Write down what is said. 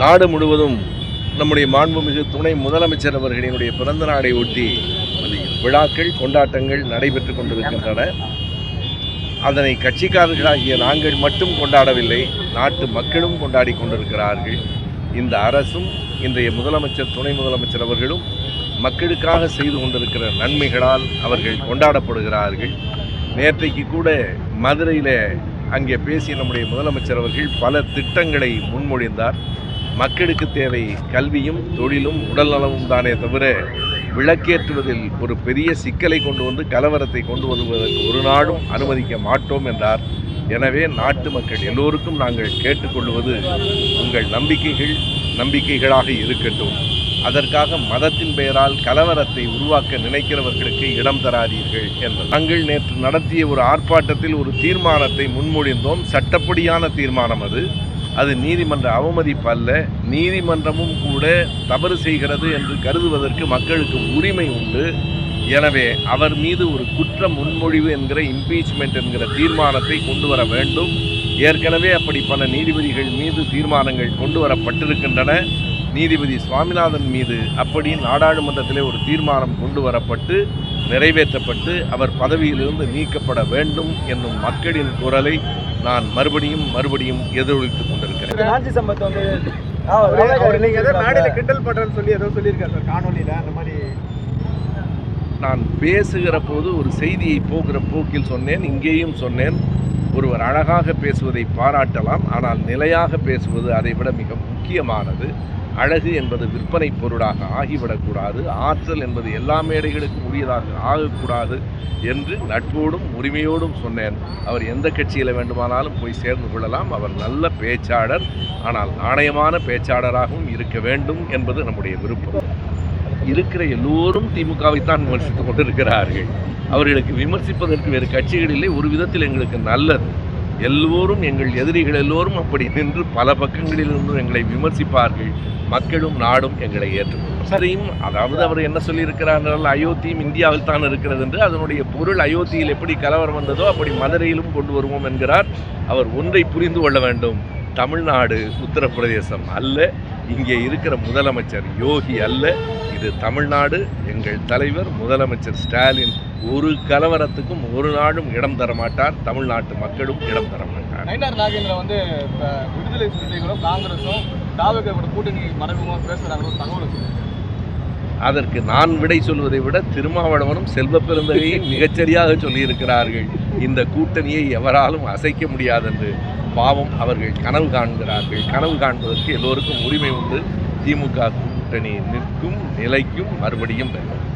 நாடு முழுவதும் நம்முடைய மாண்புமிகு துணை முதலமைச்சர் அவர்களினுடைய பிறந்த நாளை ஒட்டி விழாக்கள் கொண்டாட்டங்கள் நடைபெற்று கொண்டிருக்கின்றன. அதனை கட்சிக்காரர்களாகிய நாங்கள் மட்டும் கொண்டாடவில்லை நாட்டு மக்களும் கொண்டாடி கொண்டிருக்கிறார்கள். இந்த அரசும் இன்றைய முதலமைச்சர் துணை முதலமைச்சர் அவர்களும் மக்களுக்காக செய்து கொண்டிருக்கிற நன்மைகளால் அவர்கள் கொண்டாடப்படுகிறார்கள். நேற்றைக்கு கூட மதுரையில் அங்கே பேசிய நம்முடைய முதலமைச்சர் அவர்கள் பல திட்டங்களை முன்மொழிந்தார். மக்களுக்கு தேவை கல்வியும் தொழிலும் உடல் நலமும் தானே தவிர விளக்கேற்றுவதில் ஒரு பெரிய சிக்கலை கொண்டு வந்து கலவரத்தை கொண்டு வருவதற்கு ஒரு நாடும் அனுமதிக்க மாட்டோம் என்றார். எனவே நாட்டு மக்கள் எல்லோருக்கும் நாங்கள் கேட்டுக்கொள்வது உங்கள் நம்பிக்கைகள் நம்பிக்கைகளாக இருக்கட்டும். அதற்காக மதத்தின் பெயரால் கலவரத்தை உருவாக்க நினைக்கிறவர்களுக்கு இடம் தராதீர்கள் என்பது. நாங்கள் நேற்று நடத்திய ஒரு ஆர்ப்பாட்டத்தில் ஒரு தீர்மானத்தை முன்மொழிந்தோம். சட்டப்படியான தீர்மானம் அது. அது நீதிமன்ற அவமதிப்பு அல்ல. நீதிமன்றமும் கூட தவறு செய்கிறது என்று கருதுவதற்கு மக்களுக்கு உரிமை உண்டு. எனவே அவர் மீது ஒரு குற்ற முன்மொழிவு என்கிற இம்பீச்மெண்ட் என்கிற தீர்மானத்தை கொண்டு வர வேண்டும். ஏற்கனவே அப்படி பல நீதிபதிகள் மீது தீர்மானங்கள் கொண்டு வரப்பட்டிருக்கின்றன. நீதிபதி சுவாமிநாதன் மீது அப்படி நாடாளுமன்றத்திலே ஒரு தீர்மானம் கொண்டு வரப்பட்டு நிறைவேற்றப்பட்டு அவர் பதவியிலிருந்து நீக்கப்பட வேண்டும் என்னும் மக்களின் குரலை நான் மறுபடியும் மறுபடியும் எதிரொலித்துக் நாஞ்சி சம்பத் வந்து அவரு- அவரு நீங்க ஏதோ மேடையில கிண்டல் பண்றேன்னு சொல்லி ஏதோ சொல்லியிருக்காரு சார் காணொலியில அந்த மாதிரி. நான் பேசுகிற போது ஒரு செய்தியை போகிற போக்கில் சொன்னேன் இங்கேயும் சொன்னேன். ஒருவர் அழகாக பேசுவதை பாராட்டலாம் ஆனால் நிலையாக பேசுவது அதைவிட மிக முக்கியமானது. அழகு என்பது விற்பனை பொருளாக ஆகிவிடக்கூடாது ஆற்றல் என்பது எல்லா மேடைகளுக்கும் உரியதாக ஆகக்கூடாது என்று நட்போடும் உரிமையோடும் சொன்னேன். அவர் எந்த கட்சியில் வேண்டுமானாலும் போய் சேர்ந்து கொள்ளலாம். அவர் நல்ல பேச்சாளர் ஆனால் நாணயமான பேச்சாளராகவும் இருக்க வேண்டும் என்பது நம்முடைய விருப்பம். இருக்கிற எல்லோரும் திமுகவைத்தான் விமர்சித்துக் கொண்டிருக்கிறார்கள். அவர்களுக்கு விமர்சிப்பதற்கு வேறு கட்சிகள் இல்லை. ஒரு விதத்தில் எங்களுக்கு நல்லது. எல்லோரும் எங்கள் எதிரிகள் எல்லோரும் அப்படி நின்று பல பக்கங்களிலிருந்தும் எங்களை விமர்சிப்பார்கள். மக்களும் நாடும் எங்களை ஏற்றுக்கொள்ளும். சரியும் அதாவது அவர் என்ன சொல்லியிருக்கிறார் என்றால் அயோத்தியும் இந்தியாவில் தான் இருக்கிறது என்று அதனுடைய பொருள் அயோத்தியில் எப்படி கலவரம் வந்ததோ அப்படி மதுரையிலும் கொண்டு வருவோம் என்கிறார். அவர் ஒன்றை புரிந்து கொள்ள வேண்டும். தமிழ்நாடு உத்தரப்பிரதேசம் அல்ல இங்கே இருக்கிற முதலமைச்சர் யோகி அல்ல. இது தமிழ்நாடு. எங்கள் தலைவர் முதலமைச்சர் ஸ்டாலின் ஒரு கலவரத்துக்கும் ஒரு நாடும் இடம் தர மாட்டார். தமிழ்நாட்டு மக்களும் இடம் தர மாட்டார். நயினார் நாகேந்திரன் வந்து விடுதலை சிறுத்தைகளும் காங்கிரஸும் தாவகோட கூட்டணி மறைமுகமா பேசுறாங்க தகவல். அதற்கு நான் விடை சொல்வதை விட திருமாவளவனும் செல்வ பெருந்தகையும் மிகச்சரியாக சொல்லியிருக்கிறார்கள். இந்த கூட்டணியை எவராலும் அசைக்க முடியாதென்று பாவம் அவர்கள் கனவு காண்கிறார்கள். கனவு காண்பதற்கு எல்லோருக்கும் உரிமை உண்டு. திமுக கூட்டணி நிற்கும் நிலைக்கும் மறுபடியும் பெறும்